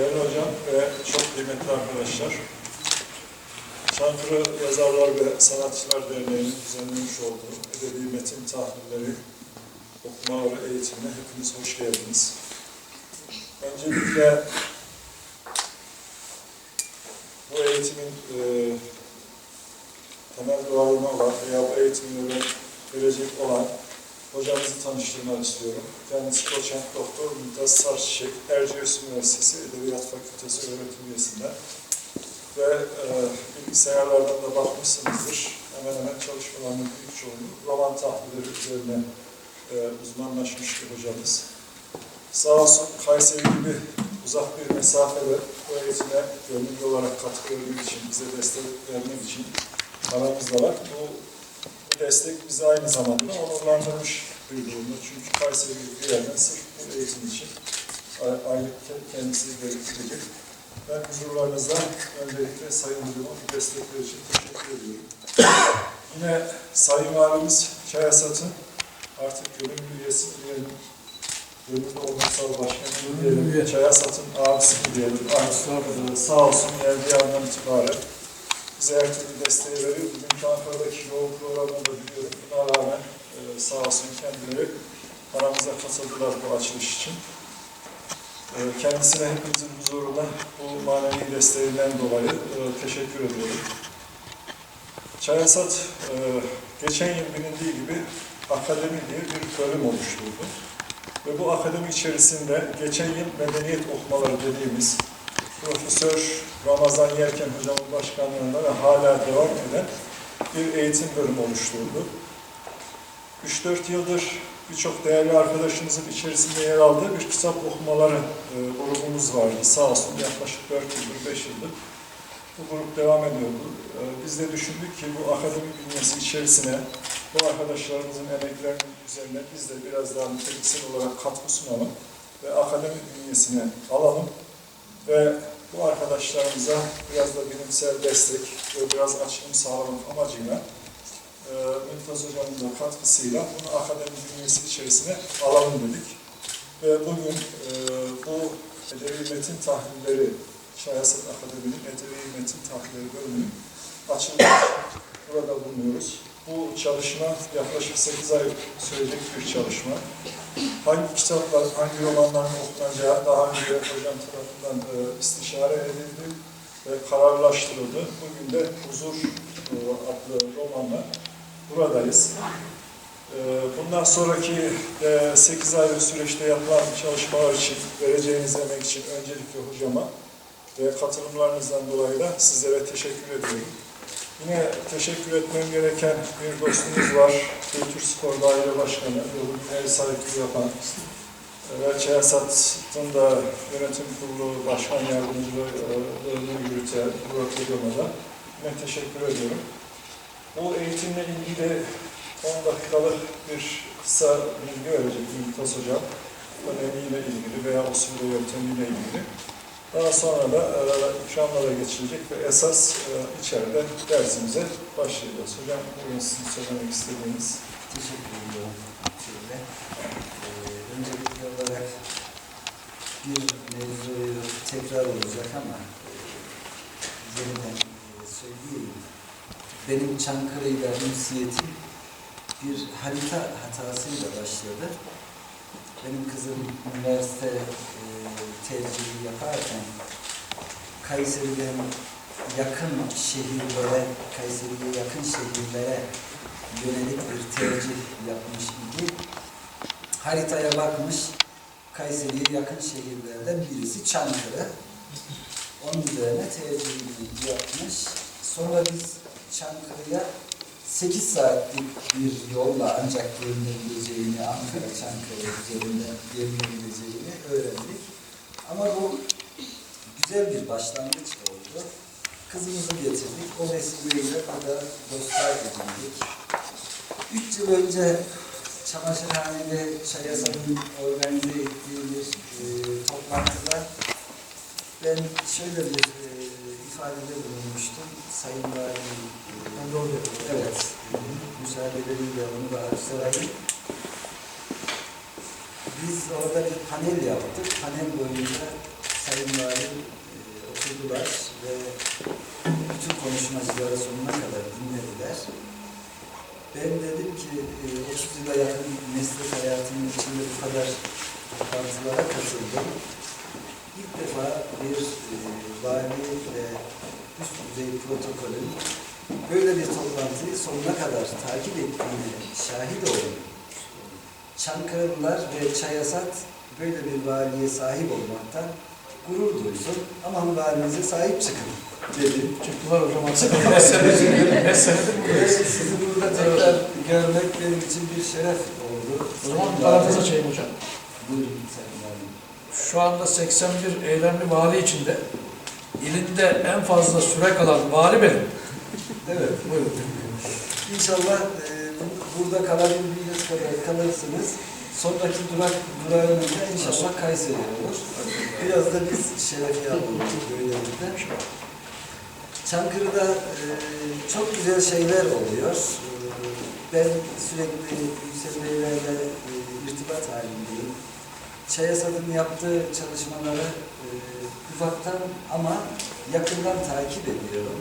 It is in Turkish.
değerli hocam ve çok kıymetli arkadaşlar. Çankırı Yazarlar ve Sanatçılar Derneği'nin düzenlemiş olduğu edebi metin tahlilleri okumaları eğitimine hepiniz hoş geldiniz. Öncelikle bu eğitimin e, temel duayını olan veya bu eğitimleri verecek olan hocamızı tanıştırmak istiyorum. Kendisi doçent doktor Mümtaz Sarçiçek, Erciyes Üniversitesi Edebiyat Fakültesi öğretim üyesinden ve e, bilgisayarlardan da bakmışsınızdır. Hemen hemen çalışmalarının büyük çoğunluğu roman tahlilleri üzerine e, uzmanlaşmış bir hocamız. Sağ olsun Kayseri gibi uzak bir mesafede bu eğitime gönüllü olarak katkı vermek için, bize destek vermek için aramızda var. Bu destek bizi aynı zamanda onurlandırmış bir durumda. Çünkü Kayseri gibi bir yerden sırf bu eğitim için aylık kendisi gerektirecek. Ben huzurlarınızda öncelikle Sayın Hocama bu destekler için teşekkür ediyorum. Yine Sayın Valimiz Çayasat'ın artık gönüllü üyesi diyelim, gönüllü olmasal başkanı diyelim, Çayasat'ın abisi diyelim, aynı sağ olsun. Geldiği andan itibaren bize her türlü desteği veriyor. Bugünkü Ankara'daki yoğun programını da biliyorum. Buna rağmen e, sağ olsun kendileri aramıza katıldılar bu açılış için. E, Kendisine hepinizin huzurunda bu manevi desteğinden dolayı e, teşekkür ediyorum. Çayasat e, geçen yıl bilindiği gibi akademi diye bir bölüm oluşturdu. Ve bu akademi içerisinde geçen yıl medeniyet okumaları dediğimiz Profesör Ramazan Yerken hocamın başkanlığında ve hala devam eden bir eğitim bölümü oluşturdu. 3-4 yıldır birçok değerli arkadaşımızın içerisinde yer aldığı bir kitap okumaları e, grubumuz vardı. Sağ olsun yaklaşık 4 yıldır, 5 yıldır bu grup devam ediyordu. E, biz de düşündük ki bu akademik bünyesi içerisine bu arkadaşlarımızın emeklerinin üzerine biz de biraz daha niteliksel olarak katkı sunalım ve akademik bünyesine alalım ve bu arkadaşlarımıza biraz da bilimsel destek ve biraz açılım sağlamak amacıyla e, Mümtaz Hocam'ın da katkısıyla bunu akademi bünyesi içerisine alalım dedik. Ve bugün e, bu Edebi Metin Tahlilleri Şahesat Akademi'nin Edebi Metin Tahlilleri bölümünün açılımı için burada bulunuyoruz. Bu çalışma yaklaşık 8 ay sürecek bir çalışma. Hangi kitaplar, hangi romanların okunacağı daha önce hocam tarafından e, istişare edildi ve kararlaştırıldı. Bugün de Huzur e, adlı romanla buradayız. E, Bundan sonraki e, 8 aylık süreçte yapılan çalışmalar için, vereceğiniz emek için öncelikle hocama ve katılımlarınızdan dolayı da sizlere teşekkür ediyorum. Yine teşekkür etmem gereken bir dostumuz var. Kültür Spor Daire Başkanı, yolun ev sahipliği yapan ve Çayasat'ın da yönetim kurulu başkan yardımcılığını yürüten Burak Hocam'a da yine teşekkür ediyorum. Bu eğitimle ilgili 10 dakikalık bir kısa bilgi verecek Mümtaz Hocam. Önemiyle ilgili veya usulü yöntemiyle ilgili. Daha sonra da e, ikramlara geçilecek ve esas e, içeride dersimize başlayacağız. Hocam bugün sizin söylemek istediğiniz. Teşekkür ediyorum. Şöyle, eee, öncelikli olarak bir mevzuyu tekrar olacak ama eee, yeniden eee, söyleyeyim. Benim Çankırı'yla ünsiyetim bir harita hatasıyla başladı. Benim kızım üniversite eee, tercihi yaparken Kayseri'den yakın şehirlere, Kayseri'ye yakın şehirlere yönelik bir tercih yapmış idi. Haritaya bakmış, Kayseri'ye yakın şehirlerden birisi Çankırı. Onun üzerine tercihini yapmış. Sonra biz Çankırı'ya 8 saatlik bir yolla ancak gelinebileceğini, Ankara Çankırı üzerinden gelinebileceğini öğrendik. Ama bu güzel bir başlangıç oldu. Kızımızı getirdik. O vesileyle burada dostlar edindik. Üç yıl önce Çamaşırhane'de Çayasa'nın organize ettiği bir e, toplantıda ben şöyle bir e, ifadede bulunmuştum. Sayın Valim, e, evet, müsaadeleriyle onu da aktarayım. Biz orada bir panel yaptık. Panel boyunca Sayın Valim e, oturdular ve bütün konuşmacıları sonuna kadar dinlediler. Ben dedim ki e, 30 yıla yakın meslek hayatımın içinde bu kadar toplantılara katıldım. İlk defa bir e, vali ve üst düzey protokolün böyle bir toplantıyı sonuna kadar takip ettiğine şahit oldum. Çankırılılar ve Çayasat böyle bir valiye sahip olmaktan gurur duysun. Aman valinize sahip çıkın dedim. Çıktılar hocam aslında. Beş senedir, beş senedir sizi burada tekrar görmek benim için bir şeref oldu. O zaman parantez açayım hocam. Buyurun Sayın Valim. Şu anda 81 eylemli vali içinde ilinde en fazla süre kalan vali benim. Evet, buyurun. İnşallah e, bu- burada kalabildiğiniz kadar kalırsınız. Sonraki durak durağınız da inşallah Kayseri olur. Biraz da biz şeref yapalım böylelikle. Çankırı'da e, çok güzel şeyler oluyor. E, ben sürekli Yüksel Beylerle e, irtibat halindeyim. Çayasat'ın yaptığı çalışmaları e, uzaktan ama yakından takip ediyorum.